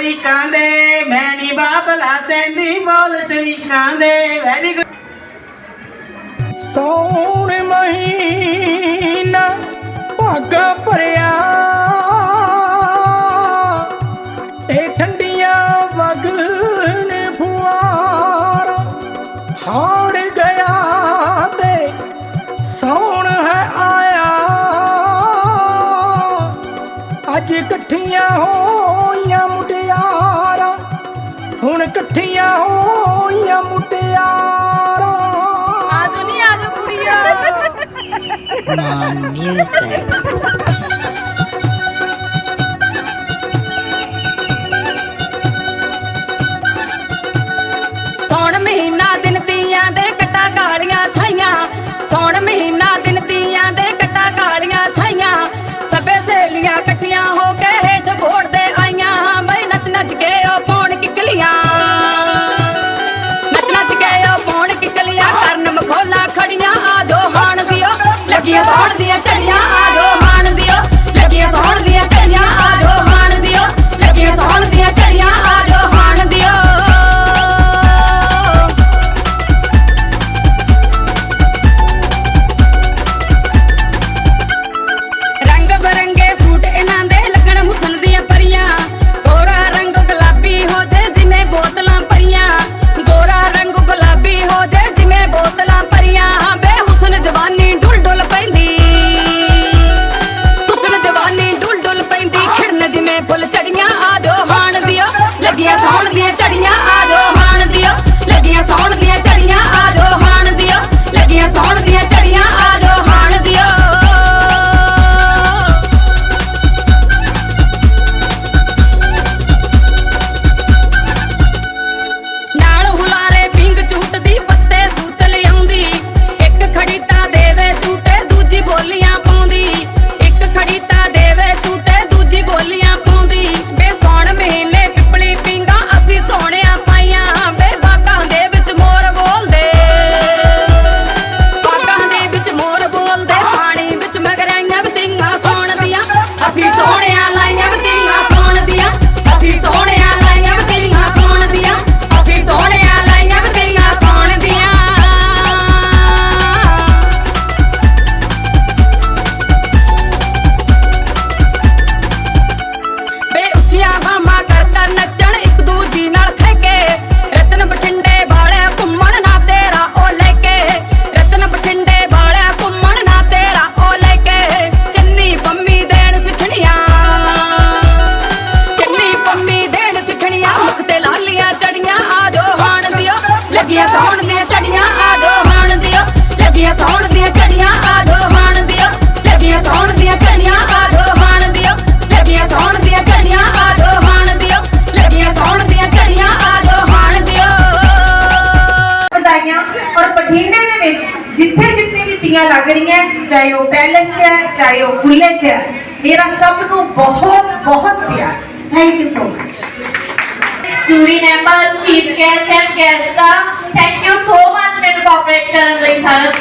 ਸ਼ਰੀਕਾਂ ਦੇ, ਮੈਂ ਨਹੀਂ ਬਾਬਲਾ ਸੈਂਦੀ ਬੋਲ ਸ਼ਰੀਕਾਂ ਦੇ, ਵੈਰੀ ਗੁੱਡ। ਸੌਣ ਮਹੀਨਾ ਭਾਗਾ ਭਰਿਆ। ਇਹ ਠੰਡੀਆਂ ਵਗਨ ਫੁਆਰ ਹਾੜ ਗਿਆ ਤੇ ਸੌਣ ਹੈ ਆਇਆ। ਅੱਜ ਇਕੱਠੀਆਂ ਹੋ ਹੋਈਆਂ ਮੁਟਿਆਰਾਂ ਹੁਣ ਇਕੱਠੀਆਂ ਹੋਈਆਂ ਮੁਟਿਆਰਾਂ। ਆਜੋ ਨਹੀਂ ਆਜੋ ਕੁੜੀਆਂ ਮਾਮ ਮਿਊਜ਼ਿਕ ਮਹੀਨਾ ਦਿਨ ਤੀਆਂ ਦੇ ਕਟਾ ਗਾਲੀਆਂ ਫੁੱਲ ਚੜੀਆਂ ਆ ਜੋ ਹਾਣ ਦਿਓ, ਲੱਗੀਆਂ ਸੌਣ ਦੀਆਂ ਚੜੀਆਂ ਆ ਜੋ ਹਾਣ ਦਿਓ, ਲੱਗੀਆਂ ਸੌਣ ਦੀਆਂ It's all ਕਿਤੇ ਵੀ ਤੀਆਂ ਲੱਗ ਰਹੀਆਂ, ਚਾਹੇ ਉਹ ਪੈਲੇਸ 'ਚ ਹੈ, ਚਾਹੇ ਉਹ ਖੁੱਲੇ 'ਚ ਹੈ, ਮੇਰਾ ਸਭ ਨੂੰ ਬਹੁਤ ਬਹੁਤ ਪਿਆਰ। Thank you so much jury member chief guest and guest thank you so much ਮੈਨੂੰ ਕੋਆਪਰੇਟ ਕਰਨ ਲਈ ਸਾਰਾ